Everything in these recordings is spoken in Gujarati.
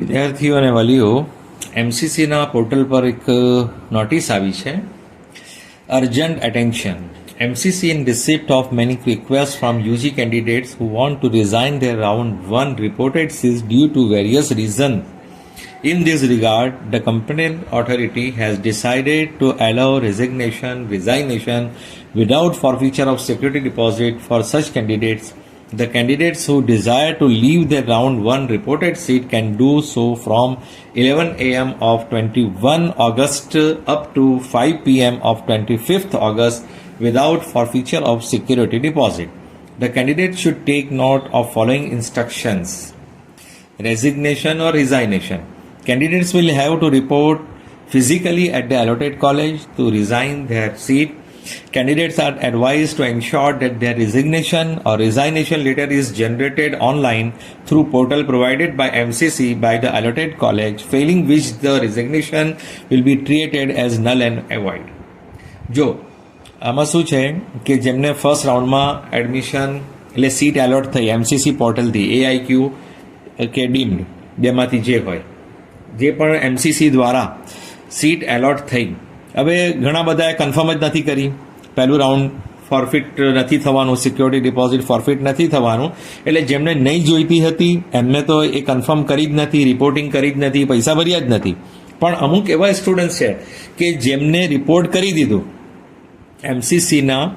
વિદ્યાર્થીઓ અને વાલીઓ એમસીસીના પોર્ટલ પર એક નોટિસ આવી છે urgent attention MCC in receipt of many request from UG candidates who want to resign their round 1 reported cease due to various reasons In this regard, the competent authority has decided to allow resignation, resignation without forfeiture of security deposit for such candidates. the candidates who desire to leave their round 1 reported seat can do so from 11 am of 21 August up to 5 pm of 25th August without forfeiture of security deposit. The candidate should take note of following instructions resignation or resignation. Candidates will have to report physically at the allotted college to resign their seat. Candidates are advised to ensure that their resignation or resignation letter is generated online through portal provided by MCC by the allotted college, failing which the resignation will be treated as null and void. જો આમાં શું છે કે જેમને ફર્સ્ટ રાઉન્ડમાં એડમિશન એટલે સીટ એલોટ થઈ એમસીસી પોર્ટલથી એઆઈક્યુ કે ડીમ્ડ બેમાંથી જે હોય જે પણ એમસીસી દ્વારા સીટ એલોટ થઈ હવે ઘણા બધાએ કન્ફર્મ જ નથી કરી. પહેલું રાઉન્ડ ફોરફિટ નથી થવાનું સિક્યોરિટી ડિપોઝિટ ફોરફિટ નથી થવાનું. એટલે જેમને નહીં જોઈતી હતી, એમને તો એ કન્ફર્મ કરી જ નથી રિપોર્ટિંગ કરી જ નથી, પૈસા ભર્યા જ નથી. પણ અમુક એવા સ્ટુડન્ટ છે કે જેમને રિપોર્ટ કરી દીધું એમસીસીના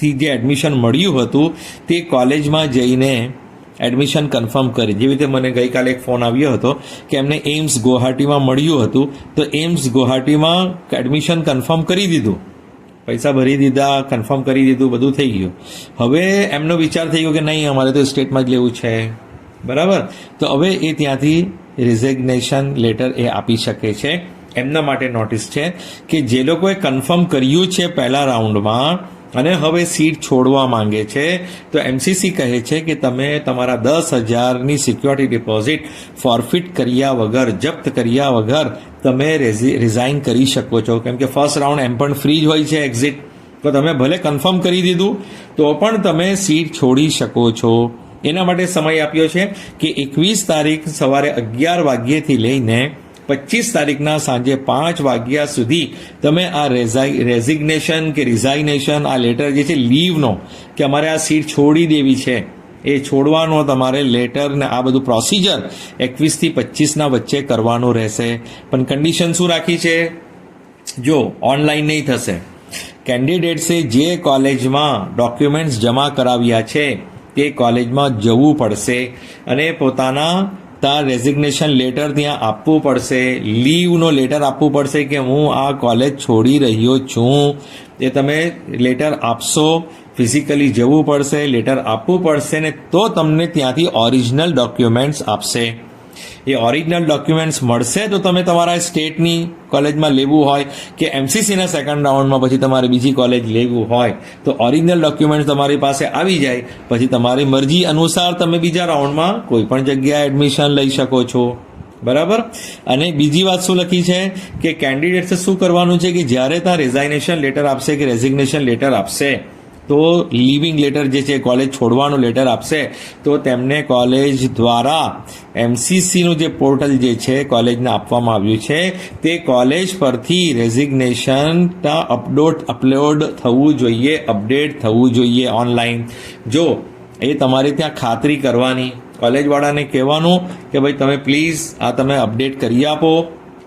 થી જે એડમિશન મળ્યું હતું, તે કોલેજમાં જઈને એડમિશન કન્ફર્મ કરી. જેવી રીતે મને ગઈકાલે એક ફોન આવ્યો હતો કે એમને એમ્સ ગુવાહાટીમાં મળ્યું હતું, તો એમ્સ ગુવાહાટીમાં એડમિશન કન્ફર્મ કરી દીધું. પૈસા ભરી દીધા કન્ફર્મ કરી દીધું, બધું થઈ ગયું. હવે એમનો વિચાર થઈ ગયો કે નહીં, અમારે તો સ્ટેટમાં જ લેવું છે. બરાબર? તો હવે એ ત્યાંથી રિઝિગ્નેશન લેટર એ આપી શકે છે. એમના માટે નોટિસ છે કે જે લોકોએ કન્ફર્મ કર્યું છે પહેલા રાઉન્ડમાં અને હવે સીટ છોડવા માંગે છે. તો એમસીસી કહે છે કે તમે તમારા દસ હજારની સિક્યોરિટી ડિપોઝિટ ફોરફિટ કર્યા વગર, જપ્ત કર્યા વગર તમે રિઝાઇન કરી શકો છો. કેમ કે ફર્સ્ટ રાઉન્ડ એમ પણ ફ્રી જ હોય છે એક્ઝિટ તો તમે ભલે કન્ફર્મ કરી દીધું, તો પણ તમે સીટ છોડી શકો છો. એના માટે સમય આપ્યો છે કે એકવીસ તારીખ સવારે અગિયાર વાગ્યેથી લઈને પચીસ તારીખના સાંજે પાંચ વાગ્યા સુધી તમે આ રેઝિગ્નેશન કે રિઝાઇનેશન આ લેટર જે છે લીવનો કે અમારે આ સીટ છોડી દેવી છે, એ છોડવાનો તમારે લેટર ને આ બધું પ્રોસિજર એકવીસથી પચીસના વચ્ચે કરવાનું રહેશે. પણ કન્ડિશન શું રાખી છે? જો ઓનલાઈન નહીં થશે કેન્ડિડેટ્સે જે કોલેજમાં ડોક્યુમેન્ટ્સ જમા કરાવ્યા છે, તે કોલેજમાં જવું પડશે અને પોતાના ત્યાં રેઝિગ્નેશન લેટર ત્યાં આપવું પડશે. લીવનો લેટર આપવું પડશે કે હું આ કોલેજ છોડી રહ્યો છું. એ તમે લેટર આપશો. ફિઝિકલી જવું પડશે લેટર આપવું પડશે ને તો તમને ત્યાંથી ઓરિજિનલ ડોક્યુમેન્ટ્સ આપશે. એ ઓરિજિનલ ડોક્યુમેન્ટ્સ મળશે? તો તમે તમારા સ્ટેટની કોલેજમાં લેવું હોય કે એમસીસીના સેકન્ડ રાઉન્ડમાં પછી તમારે બીજી કોલેજ લેવું હોય, તો ઓરિજિનલ ડોક્યુમેન્ટ્સ તમારી પાસે આવી જાય. પછી તમારી મરજી અનુસાર તમે બીજા રાઉન્ડમાં કોઈ પણ જગ્યાએ એડમિશન લઈ શકો છો. બરાબર? અને બીજી વાત શું લખી છે કે કેન્ડિડેટ્સે શું કરવાનું છે? કે જ્યારે ત્યાં રિઝાઇનેશન લેટર આપશે કે રેઝિગ્નેશન લેટર આપશે? તો લિવિંગ લેટર જે છે કોલેજ છોડવાનું લેટર આપશે, તો તેમને કોલેજ દ્વારા એમસીસીનું જે પોર્ટલ જે છે કોલેજને આપવામાં આવ્યું છે, તે કોલેજ પરથી રેઝિગ્નેશનના અપડોટ અપલોડ થવું જોઈએ અપડેટ થવું જોઈએ ઓનલાઈન જો એ તમારે ત્યાં ખાતરી કરવાની કોલેજવાળાને કહેવાનું કે ભાઈ તમે પ્લીઝ આ તમે અપડેટ કરી આપો.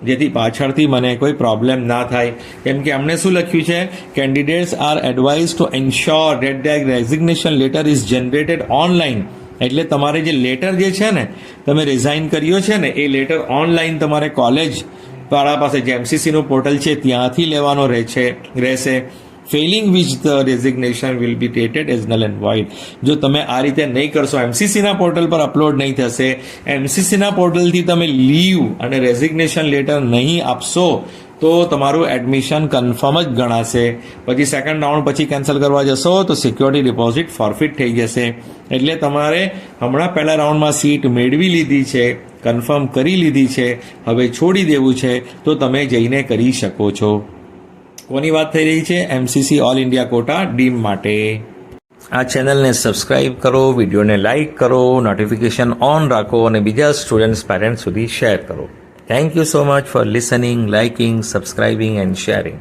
જેથી પાછળથી મને કોઈ પ્રોબ્લેમ ના થાય. કેમ કે અમને શું લખ્યું છે? Candidates are advised to ensure that the resignation letter is generated online એટલે તમારે જે લેટર જે છે ને, તમે રિઝાઇન કર્યો છે ને, એ લેટર ઓનલાઈન તમારે કોલેજ વાળા પાસે જે એમસીસીનું પોર્ટલ છે, ત્યાંથી લેવાનો રહે છે રહેશે. Failing which the resignation will be treated as null and void જો તમે આ રીતે નહીં કરશો એમસીસીના પોર્ટલ પર અપલોડ નહીં થશે એમસીસીના પોર્ટલથી તમે લીવ અને રેઝિગ્નેશન લેટર નહીં આપશો, તો તમારું એડમિશન કન્ફર્મ જ ગણાશે. પછી સેકન્ડ રાઉન્ડ પછી કેન્સલ કરવા જશો, તો સિક્યોરિટી ડિપોઝિટ ફોરફિટ થઈ જશે. એટલે તમારે હમણાં પહેલા રાઉન્ડમાં સીટ મેળવી લીધી છે કન્ફર્મ કરી લીધી છે, હવે છોડી દેવું છે, તો તમે જઈને કરી શકો છો. કોની વાત થઈ રહી છે? MCC all India quota deemed માટે. આ ચેનલને સબસ્ક્રાઇબ કરો વિડીયોને લાઇક કરો નોટિફિકેશન ઓન રાખો અને બીજા સ્ટુડન્ટ્સ પેરેન્ટ્સ સુધી શેર કરો. Thank you so much for listening liking subscribing and sharing